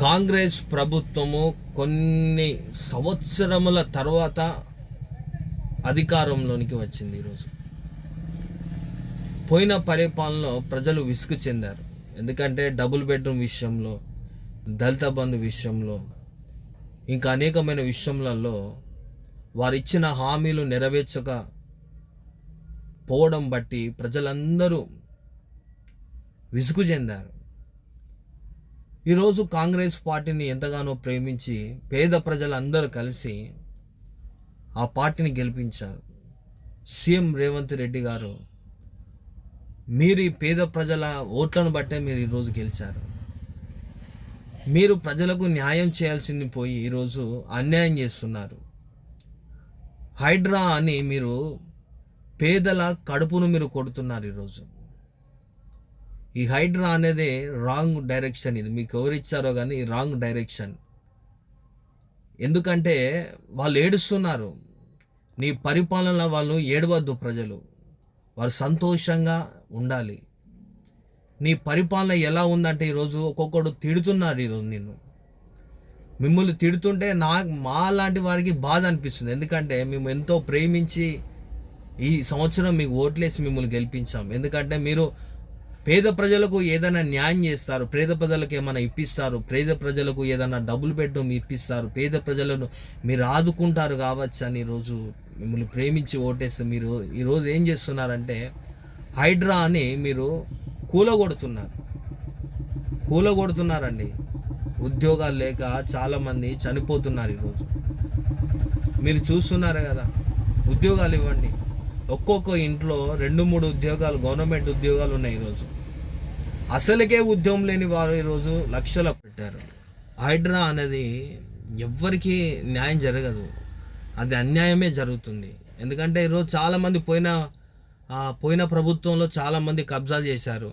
కాంగ్రెస్ ప్రభుత్వము కొన్ని సంవత్సరముల తర్వాత అధికారంలోనికి వచ్చింది ఈరోజు. పోయిన పరిపాలనలో ప్రజలు విసుగు చెందారు. ఎందుకంటే డబుల్ బెడ్రూమ్ విషయంలో దళిత బంధు విషయంలో ఇంకా అనేకమైన విషయములలో వారు ఇచ్చిన హామీలు నెరవేర్చక పోవడం బట్టి ప్రజలందరూ విసుగు చెందారు. ఈరోజు కాంగ్రెస్ పార్టీని ఎంతగానో ప్రేమించి పేద ప్రజలందరూ కలిసి ఆ పార్టీని గెలిపించారు. సీఎం రేవంత్ రెడ్డి గారు మీరు ఈ పేద ప్రజల ఓట్లను బట్టే మీరు ఈరోజు గెలిచారు. మీరు ప్రజలకు న్యాయం చేయాల్సింది పోయి ఈరోజు అన్యాయం చేస్తున్నారు. హైడ్రా అని మీరు పేదల కడుపును మీరు కొడుతున్నారు ఈరోజు. ఈ హైడ్రా అనేది రాంగ్ డైరెక్షన్ ఇది. మీకు ఎవరు ఇచ్చారో కానీ రాంగ్ డైరెక్షన్. ఎందుకంటే వాళ్ళు ఏడుస్తున్నారు. నీ పరిపాలన వాళ్ళు ఏడవద్దు ప్రజలు. వారు సంతోషంగా ఉండాలి. నీ పరిపాలన ఎలా ఉందంటే ఈరోజు ఒక్కొక్కడు తిడుతున్నాడు ఈరోజు నిన్ను. మిమ్మల్ని తిడుతుంటే నా మా లాంటి వారికి బాధ అనిపిస్తుంది. ఎందుకంటే మేము ఎంతో ప్రేమించి ఈ సంవత్సరం మీకు ఓట్లేసి మిమ్మల్ని గెలిపించాం. ఎందుకంటే మీరు పేద ప్రజలకు ఏదైనా న్యాయం చేస్తారు పేద ప్రజలకు ఏమైనా ఇప్పిస్తారు పేద ప్రజలకు ఏదైనా డబ్బులు పెట్టడం ఇప్పిస్తారు పేద ప్రజలను మీరు ఆదుకుంటారు కావచ్చు అని ఈరోజు మిమ్మల్ని ప్రేమించి ఓటేస్తే మీరు ఈరోజు ఏం చేస్తున్నారంటే హైడ్రా అని మీరు కూలగొడుతున్నారు. కూలగొడుతున్నారండి. ఉద్యోగాలు లేక చాలామంది చనిపోతున్నారు ఈరోజు మీరు చూస్తున్నారు కదా ఉద్యోగాలు ఇవ్వండి. ఒక్కొక్క ఇంట్లో రెండు మూడు ఉద్యోగాలు గవర్నమెంట్ ఉద్యోగాలు ఉన్నాయి ఈరోజు అసలుకే ఉద్యోగం లేని వారు ఈరోజు లక్షల పెట్టారు హైడ్రా అనేది ఎవ్వరికీ న్యాయం జరగదు. అది అన్యాయమే జరుగుతుంది. ఎందుకంటే ఈరోజు చాలామంది పోయిన పోయిన ప్రభుత్వంలో చాలామంది కబ్జాలు చేశారు.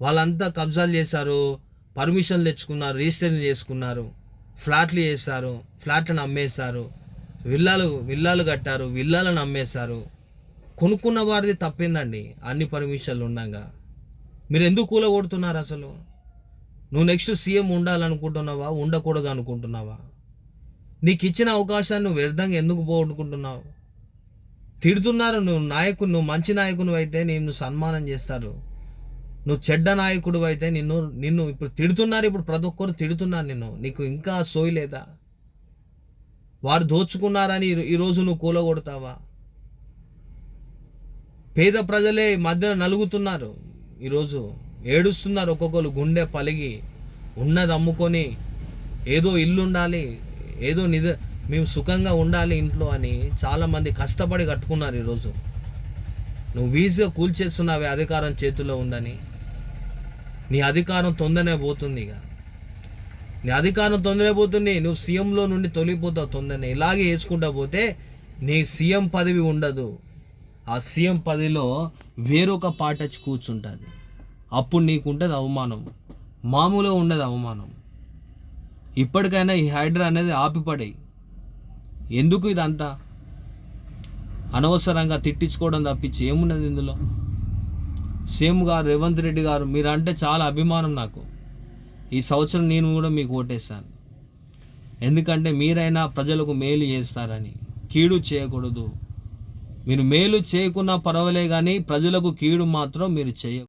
వాళ్ళంతా కబ్జాలు చేశారు. పర్మిషన్లు తెచ్చుకున్నారు రిజిస్ట్రేషన్ చేసుకున్నారు. ఫ్లాట్లు చేశారు. ఫ్లాట్లను అమ్మేశారు. విల్లాలు విల్లాలు కట్టారు. విల్లాలను అమ్మేశారు. కొనుక్కున్న వారిది తప్పిందండి. అన్ని పర్మిషన్లు ఉండగా. మీరు ఎందుకు కూలగొడుతున్నారు అసలు? నువ్వు నెక్స్ట్ సీఎం ఉండాలనుకుంటున్నావా? ఉండకూడదు అనుకుంటున్నావా? నీకు ఇచ్చిన అవకాశాన్ని నువ్వు వ్యర్థంగా ఎందుకు పోగొట్టుకుంటున్నావు? తిడుతున్నారు నువ్వు నాయకుడు నువ్వు మంచి నాయకుడు అయితే నిన్ను సన్మానం చేస్తారు. నువ్వు చెడ్డ నాయకుడు అయితే నిన్ను నిన్ను ఇప్పుడు తిడుతున్నారు ఇప్పుడు ప్రతి ఒక్కరు తిడుతున్నారు నిన్ను. నీకు ఇంకా సోయి లేదా? వారు దోచుకున్నారని ఈ- ఈరోజు నువ్వు కూలగొడతావా? పేద ప్రజలే ఈ మధ్యన నలుగుతున్నారు. ఈరోజు ఏడుస్తున్నారు ఒక్కొక్కరు గుండె పలిగి ఉన్నది అమ్ముకొని ఏదో ఇల్లు ఉండాలి ఏదో నిద మేము సుఖంగా ఉండాలి ఇంట్లో అని చాలామంది కష్టపడి కట్టుకున్నారు ఈరోజు. నువ్వు వీజీగా కూల్చేస్తున్నావే అధికారం చేతిలో ఉందని. నీ అధికారం తొందరనే పోతుంది ఇక. నీ అధికారం తొందరనే పోతుంది నువ్వు సీఎంలో నుండి తొలిగిపోతావు తొందరనే. ఇలాగే వేసుకుంటా పోతే నీ సీఎం పదవి ఉండదు. ఆ సీఎం పదిలో వేరొక పాట వచ్చి కూర్చుంటుంది. అప్పుడు నీకు ఉంటుంది అవమానం. మామూలుగా ఉండదు అవమానం. ఇప్పటికైనా ఈ హైడ్రా అనేది ఆపిపడే ఎందుకు ఇదంతా? అనవసరంగా తిట్టించుకోవడం తప్పించి ఏమున్నది ఇందులో? సీఎం గారు రేవంత్ రెడ్డి గారు మీరంటే చాలా అభిమానం నాకు. ఈ సంవత్సరం నేను కూడా మీకు ఓటేశాను. ఎందుకంటే మీరైనా ప్రజలకు మేలు చేస్తారని. కీడు చేయకూడదు. మీరు మేలు చేయకున్నా పర్వాలే కానీ ప్రజలకు కీడు మాత్రం మీరు చేయ